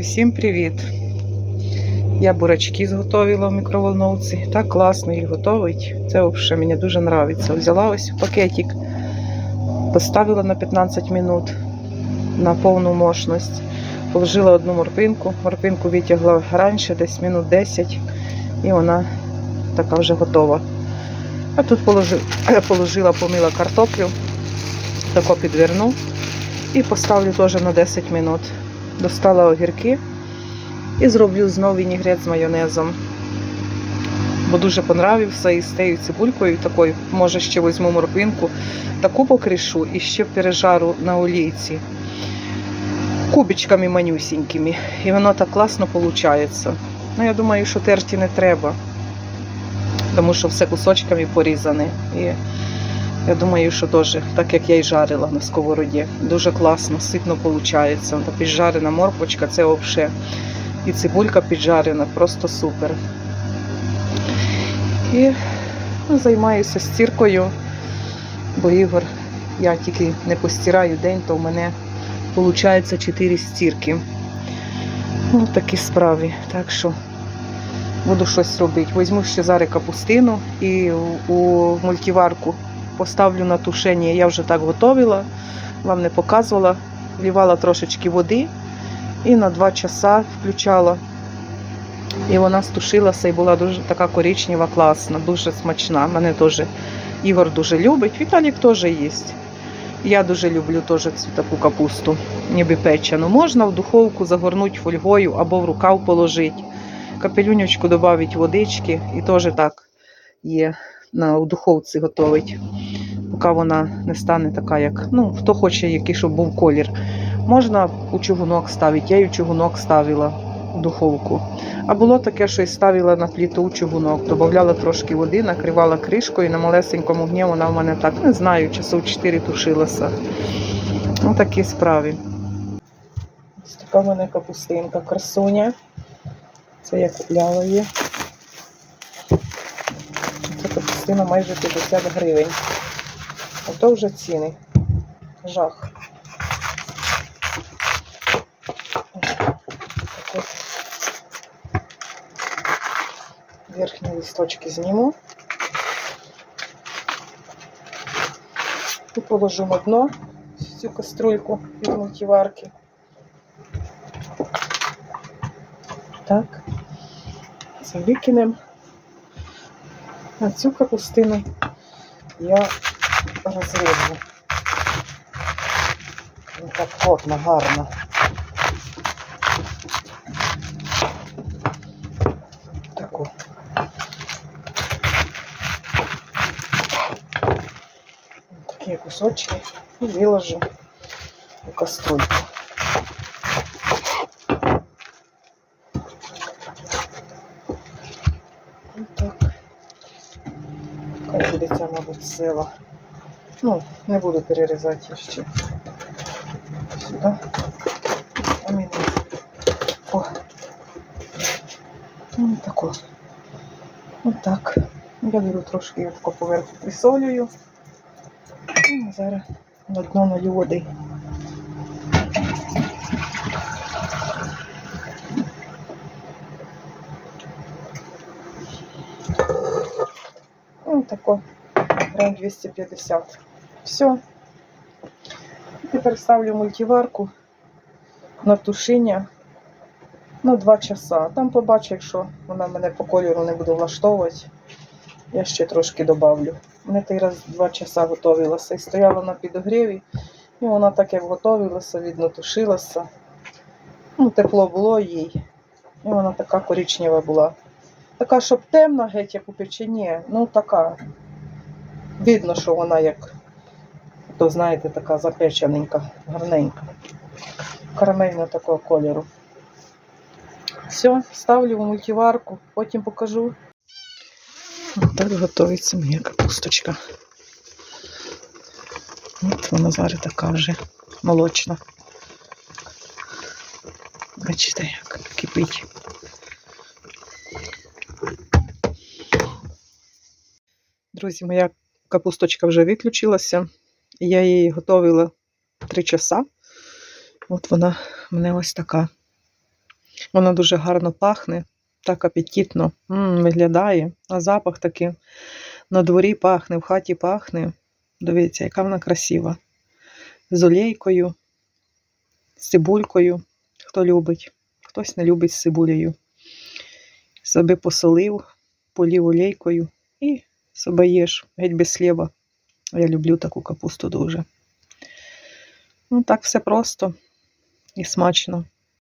Всім привіт! Я бурачки зготовила в мікроволновці. Так класно їх готовить. Це взагалі мені дуже подобається. Взяла ось пакетик, поставила на 15 минут на повну мощність. Положила одну морквинку. Морквинку витягла раніше, десь минут 10, і вона така вже готова. А тут положи- положила, помила картоплю, тако підверну і поставлю теж на 10 минут. Достала огірки і зроблю знову вінігрет з майонезом. Бо дуже понравився і з тією цибулькою такою, може ще візьму морквинку, таку покришу і ще пережару на олійці кубичками манюсінькими. І воно так класно виходить. Ну, я думаю, що терті не треба, тому що все кусочками порізане. І я думаю, що теж, так як я і жарила на сковороді, дуже класно, ситно виходить. Та піджарена морквочка, це взагалі. І цибулька піджарена, просто супер. І ну, займаюся стіркою, бо Ігор, я тільки не постираю день, то в мене виходить 4 стірки. Ну, такі справи. Так що буду щось робити. Візьму ще зараз капустину і у- у мультиварку поставлю на тушення. Я вже так готувала, вам не показувала. Вливала трошечки води і на 2 часа включала. І вона стушилася і була дуже така коричнева, класна, дуже смачна. Мене теж Ігор дуже любить. Віталік теж їсть. Я дуже люблю теж цю таку капусту, ніби печену. Можна в духовку загорнути фольгою або в рукав положити. Капелюнечку додати водички і теж так є на у духовці готовить, поки вона не стане така, як ну, хто хоче, який щоб був колір. Можна у чугунок ставити. Я і у чугунок ставила в духовку. А було таке, що і ставила на плиту у чугунок, додавала трошки води, накривала кришкою, і на малесенькому огні вона в мене так, не знаю, часов 4 тушилася. Ну, такі справи. Ось така в мене капустинка, красуня. Це я купляла її. Це капустина майже 50 гривень. Ото вже ціни. Жах. Верхні листочки зніму. І положу на дно цю каструльку від мультиварки. Так. Це викинемо. А цю капустину я розріжу. Ну, так плотно, гарно. Таку. Такі кусочки і виложу у каструльку. Ось так. Хай мабуть, сила. Ну, не буду перерізати ще. Сюди. А мені. О. Ну, тако. Ось так. Я беру трошки його поверху присолюю. І зараз на дно налю води. Ну, тако. Грам 250. Все. Тепер ставлю мультиварку на тушіння на 2 часа. Там побачу, якщо вона мене по кольору не буде влаштовувати, я ще трошки добавлю. Мене той раз 2 часа готувалася і стояла на підогріві, і вона так як готувалася, видно, тушилася. Ну, тепло було їй. І вона така коричнева була. Така, щоб темна, геть як у печені, ну така. Видно, що вона як, то знаєте, така запечененька, гарненька. Карамельно такого кольору. Все, ставлю в мультиварку, потім покажу. Так готується моя капусточка. От вона зараз така вже молочна. Бачите, як кипить. Друзі, моя капусточка вже виключилася. Я її готувала 3 часа. От вона в мене ось така. Вона дуже гарно пахне, так апетитно м виглядає. А запах такий на дворі пахне, в хаті пахне. Дивіться, яка вона красива. З олійкою, з цибулькою, хто любить. Хтось не любить з цибулею. Собі посолив, полів олійкою і собі їж геть без хліба. Я люблю таку капусту дуже. Ну, так все просто і смачно.